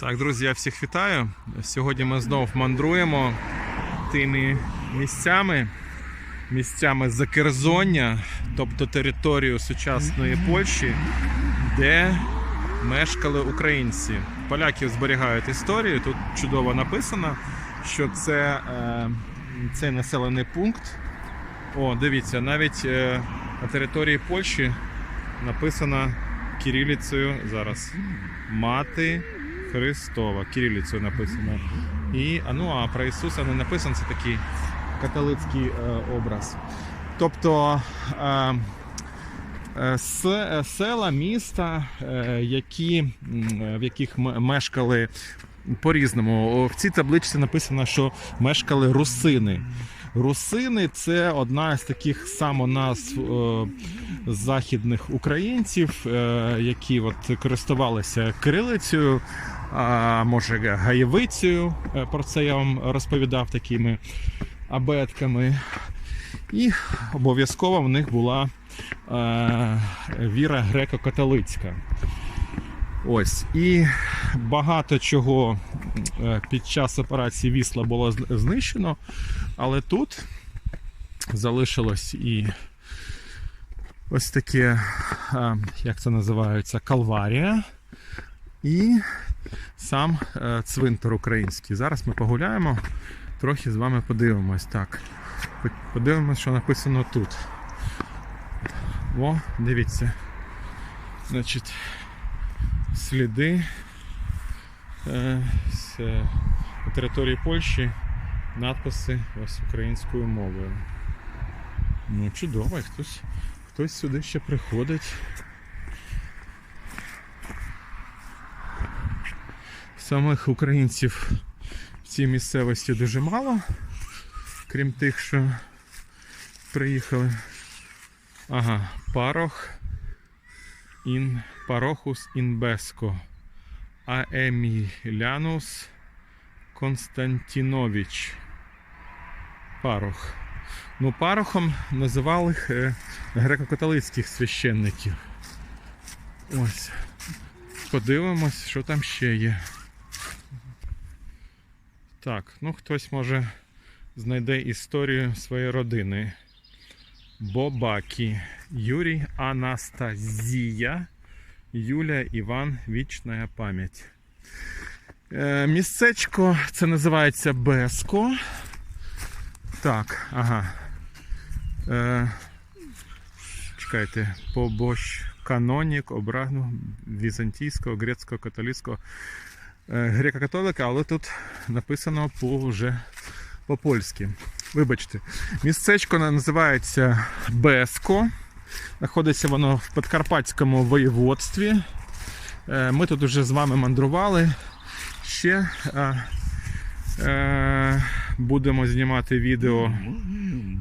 Так, друзі, я всіх вітаю. Сьогодні ми знов мандруємо тими місцями, місцями Закерзоння, тобто територію сучасної Польщі, де мешкали українці. Поляків зберігають історію. Тут чудово написано, що це е, цей населений пункт. О, дивіться, навіть е, на території Польщі написано кирилицею зараз. Мати Христова. Кирилицею написано. І, ну, а про Ісуса не написано, це такий католицький е, образ. Тобто е, е, села, міста, які, в яких мешкали по-різному. В цій табличці написано, що мешкали русини. Русини це одна з таких самоназв е, західних українців, е, які от користувалися кирилицею, а може гаєвицею. Е, Про це я вам розповідав такими абетками. І обов'язково в них була е, віра греко-католицька. Ось. І багато чого е, під час операції Вісла було знищено, але тут залишилось і ось таке, е, як це називається, калварія. І сам е, цвинтар український. Зараз ми погуляємо, трохи з вами подивимось. Так. Подивимось, що написано тут. О, дивіться. Значить, сліди е, з е, території Польщі, надписи ось українською мовою. Ну, чудово, хтось, хтось сюди ще приходить. Самих українців в цій місцевості дуже мало, крім тих, що приїхали. Ага, парох ін парохус інбеско. Аемілянус Константінович. Парох. Ну, парохом називали е, греко-католицьких священників. Ось. Подивимось, що там ще є. Так, ну хтось може знайде історію своєї родини. Бобакі. Юрій Анастазія. Юля Іван, вічна пам'ять. Е, містечко це називається Беско. Так, ага. Е, чекайте, побощ канонік, обрагну візантійського, грецького, католицького, греко-католика, але тут написано по вже по-польськи. Вибачте, містечко називається Беско. Знаходиться воно в Подкарпатському воєводстві. Е, Ми тут вже з вами мандрували. Ще е, е, будемо знімати відео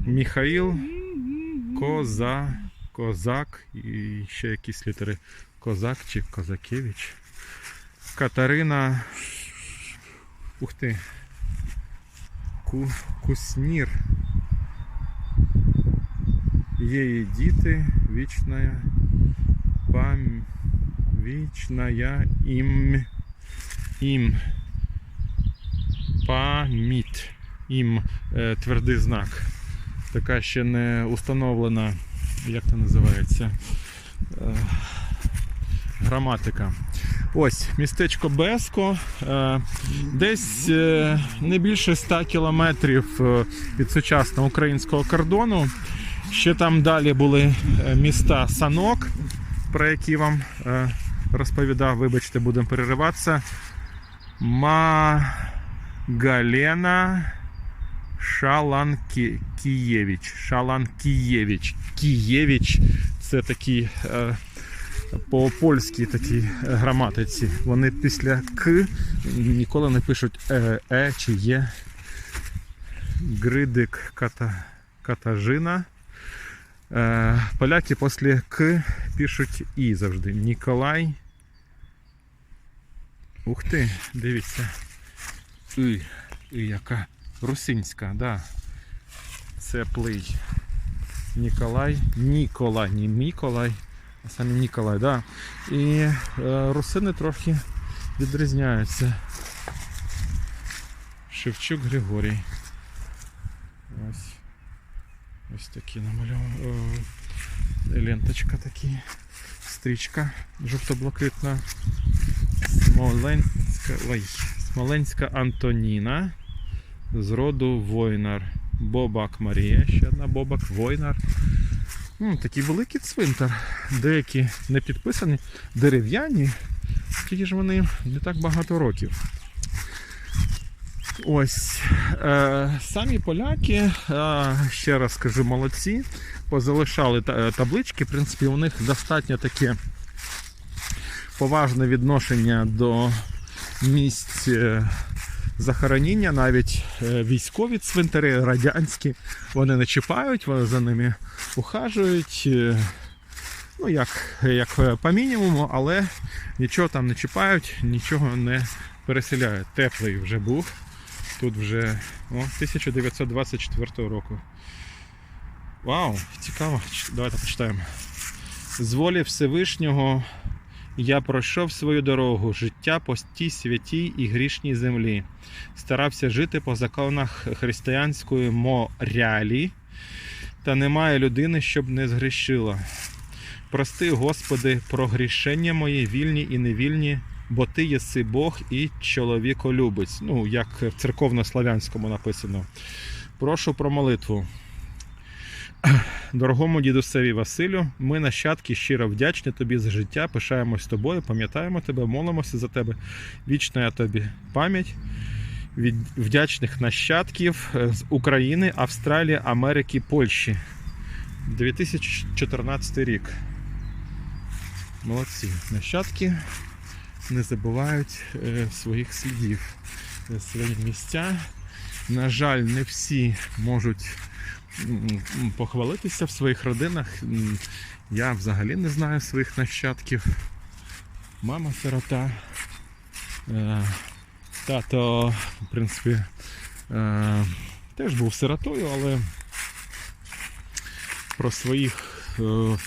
Міхаїл Коза, Козак і ще якісь літери Козак чи Козакевич. Катерина. Ух ти. Ку, Куснір. Її діти, вічна пам... вічная ім... ім... пам'ять. Ім е, твердий знак. Така ще не установлена, як це називається, е, граматика. Ось містечко Беско. Е, десь е, не більше 100 кілометрів е, від сучасного українського кордону. Ще там далі були міста Санок, про які вам розповідав. Вибачте, будемо перериватися. Магалена Шаланкієвич. Шаланкієвич. Кієвич це такий по польській такій е, граматиці. Вони після К ніколи не пишуть е, е чи є. Гридик Ката, Катажина. Е, поляки після К пишуть І завжди. Ніколай. Ух ти, дивіться. І, і яка русинська, да. Це плий. Ніколай. Ніколай, не Міколай, саме Ніколай, да. І е, русини трохи відрізняються. Шевчук Григорій. Ось. Ось такі намальовані. Ленточка такі. Стрічка жовто-блакитна. Смоленська. Ой, Смоленська Антоніна. З роду Войнар. Бобак Марія. Ще одна Бобак Войнар. Такий великий цвинтар. Деякі не підписані, дерев'яні. Тільки ж вони не так багато років. Ось е, самі поляки, е, ще раз скажу, молодці, позалишали таблички. В принципі, у них достатньо таке поважне відношення до місць е, захороніння, навіть е, військові цвинтари, радянські, вони не чіпають, вони за ними ухажують. е, Ну, як, як е, по мінімуму, але нічого там не чіпають, нічого не переселяють. Теплий вже був. Тут вже о, 1924 року. Вау, цікаво. Давайте почитаємо. З волі Всевишнього я пройшов свою дорогу, життя по тій святій і грішній землі. Старався жити по законах християнської моралі, та немає людини, щоб не згрішила. Прости, Господи, про грішення мої вільні і невільні, бо Ти єси Бог і чоловіколюбець. Ну, як в церковно-славянському написано. Прошу про молитву. Дорогому дідусеві Василю, ми нащадки щиро вдячні тобі за життя, пишаємось тобою, пам'ятаємо тебе, молимося за тебе. Вічна тобі пам'ять від вдячних нащадків е, з України, Австралії, Америки, Польщі. 2014 рік. Молодці. Nащадки не забувають е, своїх слідів, е, свої місця. На жаль, не всі можуть похвалитися в своїх родинах. Я взагалі не знаю своїх нащадків. Мама сирота. Е, Тато, в принципі, е, теж був сиротою, але про своїх. е,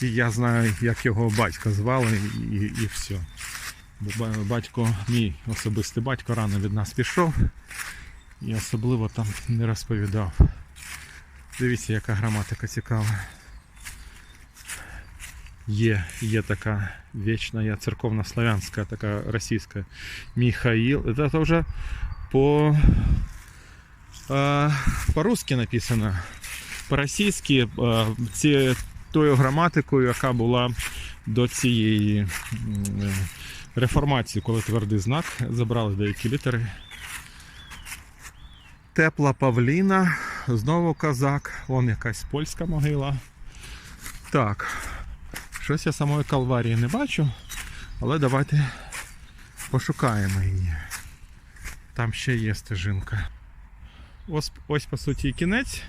я знаю, як його батька звали, і, і все. Батько, мій особистий батько рано від нас пішов і особливо там не розповідав. Дивіться, яка граматика цікава. Є, є така вічна, я церковно-славянська, така російська. Михаил. Це вже по, по-русски написано. По-російськи тою граматикою, яка була до цієї реформації, коли твердий знак забрали деякі літери. Тепла Павліна, знову козак, вон якась польська могила. Так, щось я самої Калварії не бачу, але давайте пошукаємо її. Там ще є стежинка. Ось, ось по суті кінець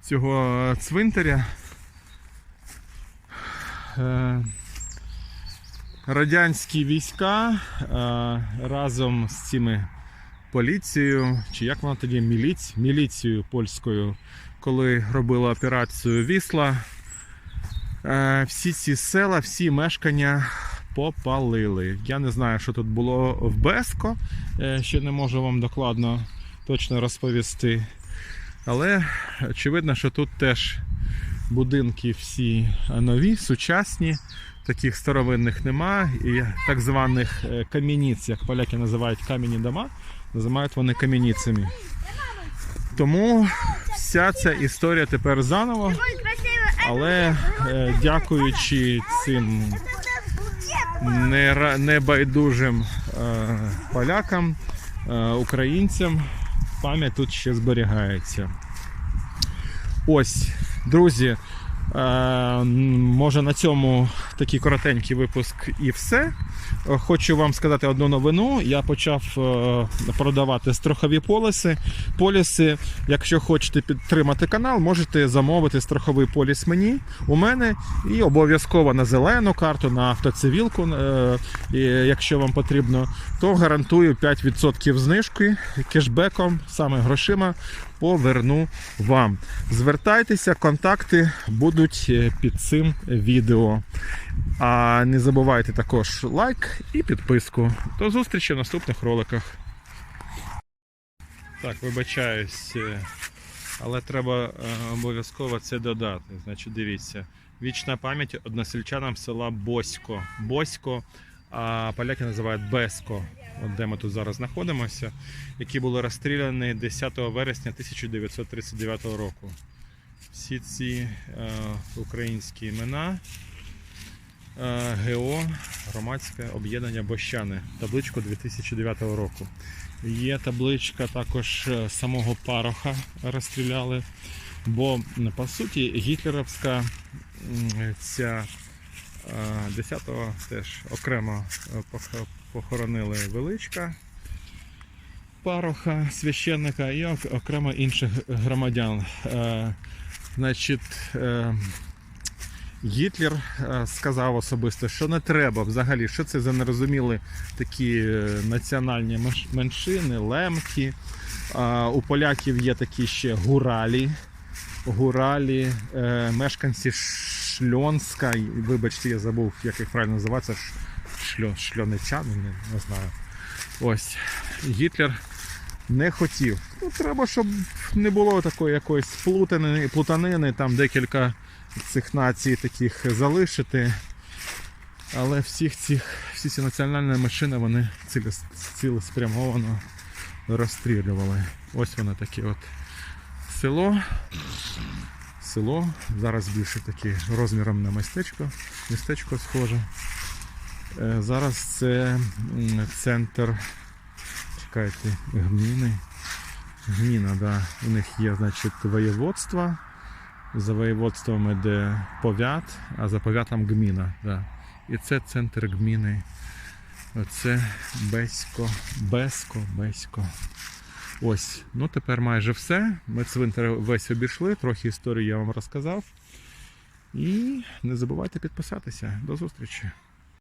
цього цвинтаря. Е, Радянські війська е, разом з цими поліцією, чи як вона тоді міліць, міліцією польською, коли робила операцію Вісла, е, всі ці села, всі мешкання попалили. Я не знаю, що тут було в Беско, е, ще не можу вам докладно точно розповісти. Але очевидно, що тут теж будинки всі нові, сучасні, таких старовинних нема. І так званих е, кам'яниць, як поляки називають кам'яні дома, називають вони кам'яницями. Тому вся ця історія тепер заново, але е, дякуючи цим небайдужим е, полякам, е, українцям, пам'ять тут ще зберігається. Ось, друзі, може на цьому такий коротенький випуск і все. Е, Хочу вам сказати одну новину. Я почав е, продавати страхові поліси. поліси. Якщо хочете підтримати канал, можете замовити страховий поліс мені у мене і обов'язково на зелену карту, на автоцивілку, е, якщо вам потрібно, то гарантую 5% знижки кешбеком, саме грошима поверну вам. Звертайтеся, контакти будуть е, під цим відео. А не забувайте також лайк і підписку. До зустрічі в наступних роликах. Так, вибачаюсь, е, але треба е, обов'язково це додати. Значить, дивіться. Вічна пам'ять односельчанам села Босько. Босько, а поляки називають Беско, де ми тут зараз знаходимося, які були розстріляні 10 вересня 1939 року. Всі ці е, українські імена. Е, ГО Громадське об'єднання Бощани. Табличку 2009 року. Є табличка також е, самого Пароха розстріляли. Бо по суті гітлерівська ця 10-го теж окремо е, похоронили величка Пароха, священника і окремо інших громадян. Е, Значить, е, Гітлер е, сказав особисто, що не треба взагалі, що це за нерозумілі такі е, національні меншини, лемки. У поляків є такі ще гуралі. Гуралі, е, мешканці Шльонська. Вибачте, я забув, як їх правильно називається. Ш- шльоничани, не, не знаю. Ось. Гітлер не хотів. Ну, треба, щоб не було такої якоїсь плутанини, плутанини, там декілька цих націй таких залишити. Але всіх цих, всі ці національні машини вони цілес- цілеспрямовано розстрілювали. Ось воно таке от село. Село. Зараз більше таке розміром на містечко. Містечко схоже. Е, Зараз це центр. Чекайте, гміни. Гміна, да. У них є, значить, воєводство. За воєводством іде повят, а за повятом гміна. Да. І це центр гміни. Оце Бесько, Беско, Бесько. Ось, ну тепер майже все. Ми цвинтар весь обійшли, трохи історії я вам розказав. І не забувайте підписатися. До зустрічі!